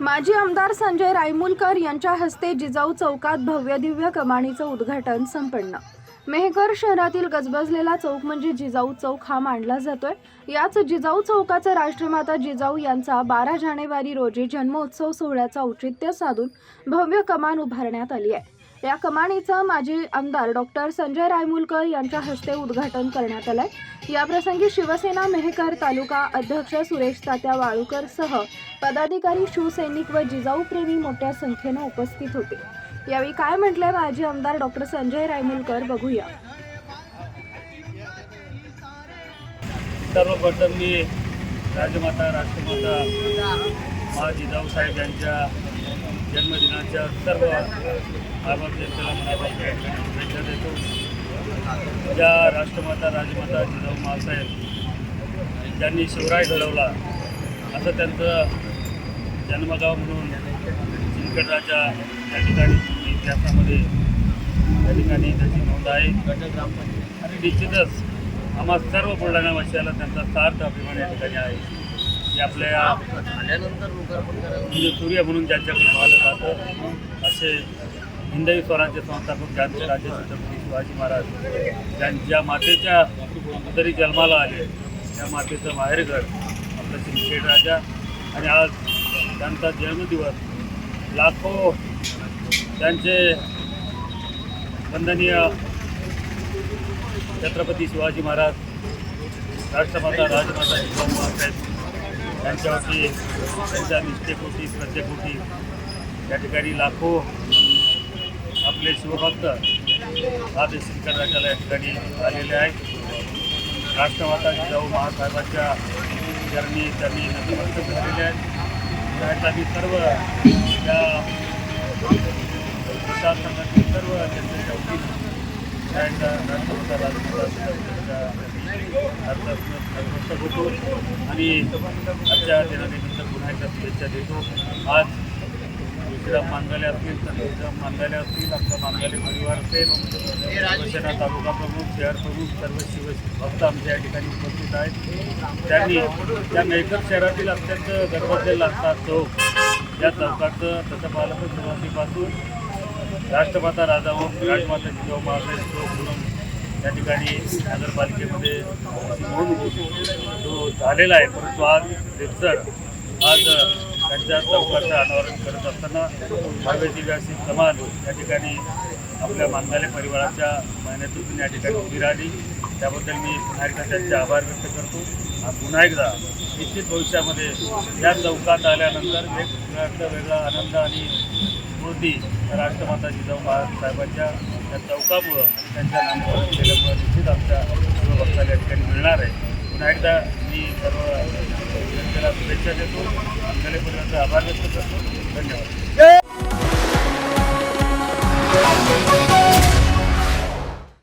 माजी आमदार संजय रायमुलकर यांच्या हस्ते जिजाऊ चौकात भव्य दिव्य उद्घाटन संपन्न. मेहकर शहरातील गजबजलेला चौक म्हणजे जिजाऊ चौक हा मानला जातोय. याच जिजाऊ चौकाचा राष्ट्रमाता जिजाऊ यांचा बारा जानेवारी रोजी जन्मोत्सव सोहळ्याचा औचित्य साधून भव्य कमान उभारण्यात आली आहे. या कमानीचं माजी आमदार डॉक्टर संजय रायमुलकर यांच्या हस्ते उद्घाटन करण्यात आलंय. याप्रसंगी शिवसेना मेहकर तालुका अध्यक्ष सुरेश तात्या वाळूकर सह पदाधिकारी शिवसैनिक व जिजाऊप्रेमी मोठ्या संख्येनं उपस्थित होते. यावेळी काय म्हटलंय माजी आमदार डॉक्टर संजय रायमुलकर बघूया. सर्वप्रथम मी राजमाता राष्ट्रमाता मा जिजाऊ साहेब यांच्या जन्मदिनाच्या सर्व आभार जनतेला मनापासून शुभेच्छा देतो. ज्या राष्ट्रमाता राजमाता जिजाऊ मासाहेब ज्यांनी शिवराय घडवला असं त्यांचं जन्मगाव म्हणून सिंदखेड या ठिकाणी इतिहासामध्ये त्या ठिकाणी त्याची नोंद आहे. आणि निश्चितच आम्हा सर्व बुलढाणावासियाला त्यांचा सार्थ अभिमान या ठिकाणी आहे. की आपल्या म्हणजे सूर्य म्हणून ज्यांच्याकडे पाहिलं जातं असे हिंदवी स्वराज्य संस्थापक क्रांती राज्य छत्रपती शिवाजी महाराज ज्यांच्या मातेच्या तरी जन्माला आले त्या मातेचं माहेरघर आपलं सिंदखेड राजा. आणि आज त्यांचा जन्मदिवस लाखो त्यांचे वंदनीय छत्रपती शिवाजी महाराज राष्ट्रमाता राजमाता जिजाऊ महासाहेब त्यांच्यावरती त्यांच्या निष्ठेपोटी श्रद्धेपोटी या ठिकाणी लाखो आपले शिवभक्त आज सिंदखेड राज्याला या ठिकाणी आलेले आहेत. राष्ट्रमाता जिजाऊ महासाहेबांच्या चरणी त्यांनी नतमस्तक झालेले आहेत. त्यात आम्ही सर्व त्या प्रशासनातील सर्व जनतेच्या वतीनं त्यांच्या राष्ट्रपिता राजमाता नतमस्तक होतो आणि आजच्या दिनानिमित्त पुन्हा एकदा शुभेच्छा देतो. आज श्रीराम मांगाले असतील तर श्रीराम मांगाले असतील आमचा मांगाले परिवार असेल. शिवसेना तालुका प्रमुख शहर प्रमुख सर्व शिवभक्त आमच्या या ठिकाणी उपस्थित आहेत. त्यांनी त्या मेहकर शहरातील अत्यंत गर्भातील असतात चौक या चौकाचं तसं पाहिलं तर सुरुवातीपासून राष्ट्रमाता राजाभाऊ राजमाता जिजाऊ महाराज चौक म्हणून त्या ठिकाणी नगरपालिकेमध्ये जो झालेला आहे परंतु आज रेपसर आज त्यांच्या चौकाचं अनावरण करत असताना भव्य दिव्यासी या ठिकाणी आपल्या मांगाले परिवाराच्या मेहनतीतून या ठिकाणी उभी राहिली. त्याबद्दल मी पुन्हा एकदा त्यांचे आभार व्यक्त करतो. पुन्हा एकदा निश्चित भविष्यामध्ये या चौकात आल्यानंतर वेगवेगळा वेगळा आनंद आणि स्मृती राष्ट्रमाता जिजाऊ महाराज साहेबांच्या चौकामुळं त्यांच्या नामकरण केल्यामुळं निश्चित आमच्या शिवभक्ताला या ठिकाणी मिळणार आहे. पुन्हा एकदा मी सर्व जनतेला शुभेच्छा देतो. आमच्या परिवाराचा आभार व्यक्त करतो. धन्यवाद.